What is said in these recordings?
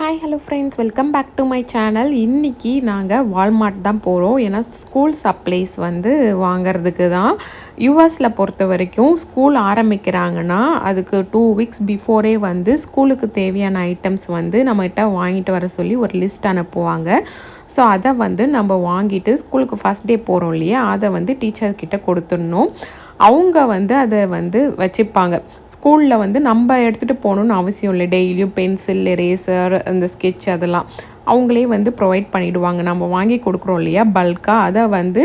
Hi hello friends welcome back to my channel இன்றைக்கி நாங்கள் Walmart தான் போகிறோம் ஏன்னா ஸ்கூல் சப்ளைஸ் வந்து வாங்கிறதுக்கு தான் யூஎஸில் பொறுத்த வரைக்கும் ஸ்கூல் ஆரம்பிக்கிறாங்கன்னா அதுக்கு டூ வீக்ஸ் பிஃபோரே வந்து ஸ்கூலுக்கு தேவையான ஐட்டம்ஸ் வந்து நம்மகிட்ட வாங்கிட்டு வர சொல்லி ஒரு லிஸ்ட் அனுப்புவாங்க. ஸோ அதை வந்து நம்ம வாங்கிட்டு ஸ்கூலுக்கு ஃபஸ்ட் டே போகிறோம் இல்லையா? அதை வந்து டீச்சர்கிட்ட கொடுத்துடணும். அவங்க வந்து அதை வந்து வச்சுப்பாங்க. ஸ்கூலில் வந்து நம்ம எடுத்துகிட்டு போகணுன்னு அவசியம் இல்லை. டெய்லியும் பென்சில் எரேசர் அந்த ஸ்கெட்ச் அதெல்லாம். அவங்களே வந்து ப்ரொவைட் பண்ணிவிடுவாங்க நம்ம வாங்கி கொடுக்குறோம் இல்லையா? பல்காக அதை வந்து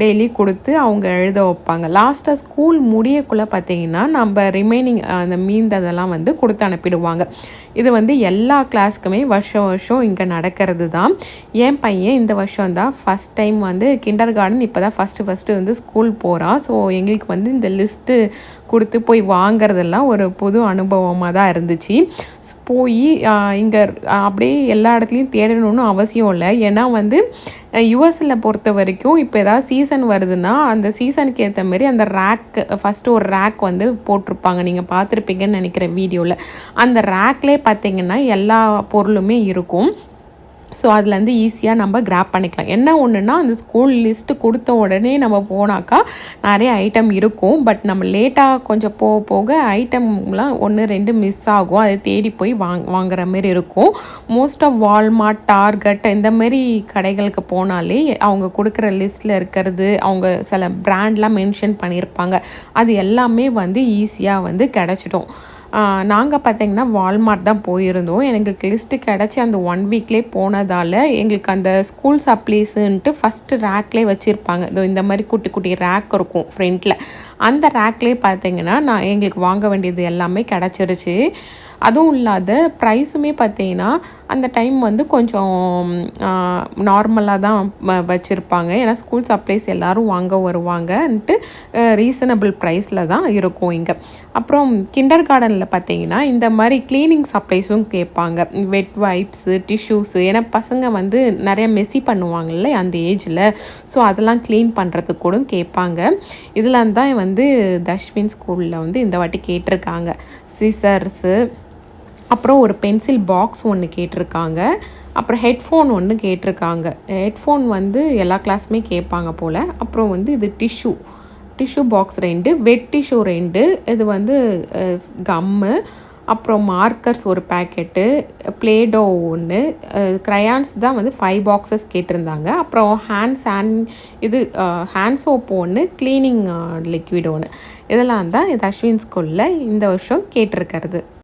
டெய்லி கொடுத்து அவங்க எழுத வைப்பாங்க. லாஸ்ட்டாக ஸ்கூல் முடியக்குள்ளே பார்த்தீங்கன்னா நம்ம ரிமைனிங் அந்த மீந்ததெல்லாம் வந்து கொடுத்து அனுப்பிடுவாங்க. இது வந்து எல்லா கிளாஸ்க்குமே வருஷம் வருஷம் இங்கே நடக்கிறது தான். என் பையன் இந்த வருஷம் தான் ஃபஸ்ட் டைம் வந்து கிண்டர் கார்டன் இப்போ தான் ஃபஸ்ட்டு ஃபஸ்ட்டு வந்து ஸ்கூல் போகிறான் ஸோ எங்களுக்கு வந்து இந்த லிஸ்ட்டு கொடுத்து போய் வாங்குறதெல்லாம் ஒரு புது அனுபவமாக தான் இருந்துச்சு. போய் இங்கே அப்படியே எல்லா இடத்துலையும் தேடணும்னு அவசியம் இல்லை. ஏன்னா வந்து யுஎஸில் பொறுத்த வரைக்கும் இப்போ ஏதாவது சீசன் வருதுன்னா அந்த சீசனுக்கு ஏற்ற மாரி அந்த ரேக்கு ஃபஸ்ட்டு ஒரு ரேக் வந்து போட்டிருப்பாங்க. நீங்கள் பார்த்துருப்பீங்கன்னு நினைக்கிற வீடியோவில் அந்த ரேக்லேயே பார்த்தீங்கன்னா எல்லா பொருளுமே இருக்கும். ஸோ அதுலேருந்து ஈஸியாக நம்ம கிராப் பண்ணிக்கலாம். என்ன ஒன்றுன்னா அந்த ஸ்கூல் லிஸ்ட்டு கொடுத்த உடனே நம்ம போனாக்கா நிறைய ஐட்டம் இருக்கும். பட் நம்ம லேட்டாக கொஞ்சம் போக போக ஐட்டம்லாம் ஒன்று ரெண்டு மிஸ் ஆகும். அதை தேடி போய் வாங் வாங்குற மாரி இருக்கும். மோஸ்ட் ஆஃப் வால்மார்ட் டார்கெட் இந்த மாதிரி கடைகளுக்கு போனாலே அவங்க கொடுக்குற லிஸ்ட்டில் இருக்கிறது அவங்க சில ப்ராண்ட்லாம் மென்ஷன் பண்ணியிருப்பாங்க அது எல்லாமே வந்து ஈஸியாக வந்து கிடச்சிடும். நாங்கள் பார்த்தீங்கன்னா வால்மார்ட் தான் போயிருந்தோம். எங்களுக்கு லிஸ்ட்டு கிடச்சி அந்த ஒன் வீக்லேயே போனதால் எங்களுக்கு அந்த ஸ்கூல் சப்ளீஸுன்ட்டு ஃபஸ்ட்டு ரேக்லேயே வச்சுருப்பாங்க. இந்த மாதிரி குட்டி குட்டி ரேக் இருக்கும் ஃப்ரண்ட்டில் அந்த ரேக்லேயே பார்த்தீங்கன்னா நான் எங்களுக்கு வாங்க வேண்டியது எல்லாமே கிடச்சிருச்சு. அதுவும் இல்லாத ப்ரைஸுமே பார்த்தீங்கன்னா அந்த டைம் வந்து கொஞ்சம் நார்மலாக தான் வச்சுருப்பாங்க. ஏன்னா ஸ்கூல் சப்ளைஸ் எல்லோரும் வாங்க வருவாங்கன்ட்டு ரீசனபிள் ப்ரைஸில் தான் இருக்கும் இங்கே. அப்புறம் கிண்டர் கார்டனில் பார்த்தீங்கன்னா இந்த மாதிரி க்ளீனிங் சப்ளைஸும் கேட்பாங்க. வெட் வைப்ஸு டிஷ்யூஸு ஏன்னா பசங்க வந்து நிறைய மெஸ்ஸி பண்ணுவாங்கல்ல அந்த ஏஜில் ஸோ அதெல்லாம் க்ளீன் பண்ணுறதுக்கு கூட கேட்பாங்க. இதெல்லாம் தான் வந்து தஷ்வின் ஸ்கூலில் வந்து இந்த வாட்டி கேட்டிருக்காங்க. சிசர்ஸு அப்புறம் ஒரு பென்சில் பாக்ஸ் ஒன்று கேட்டிருக்காங்க. அப்புறம் ஹெட்ஃபோன் ஒன்று கேட்டிருக்காங்க. ஹெட்ஃபோன் வந்து எல்லா கிளாஸுமே கேட்பாங்க போல். அப்புறம் வந்து இது டிஷ்யூ. டிஷ்யூ பாக்ஸ் ரெண்டு வெட் டிஷ்யூ ரெண்டு. இது வந்து கம்மு. அப்புறம் மார்க்கர்ஸ் ஒரு பேக்கெட்டு. ப்ளேடோ ஒன்று க்ரையான்ஸ் தான் வந்து ஃபைவ் பாக்ஸஸ் கேட்டிருந்தாங்க. அப்புறம் ஹேண்ட் சான் இது ஹேண்ட் சோப் ஒன்று க்ளீனிங் லிக்விட் ஒன்று இதெல்லாம் தான் இது அஸ்வின் ஸ்கூலில் இந்த வருஷம் கேட்டிருக்கிறது.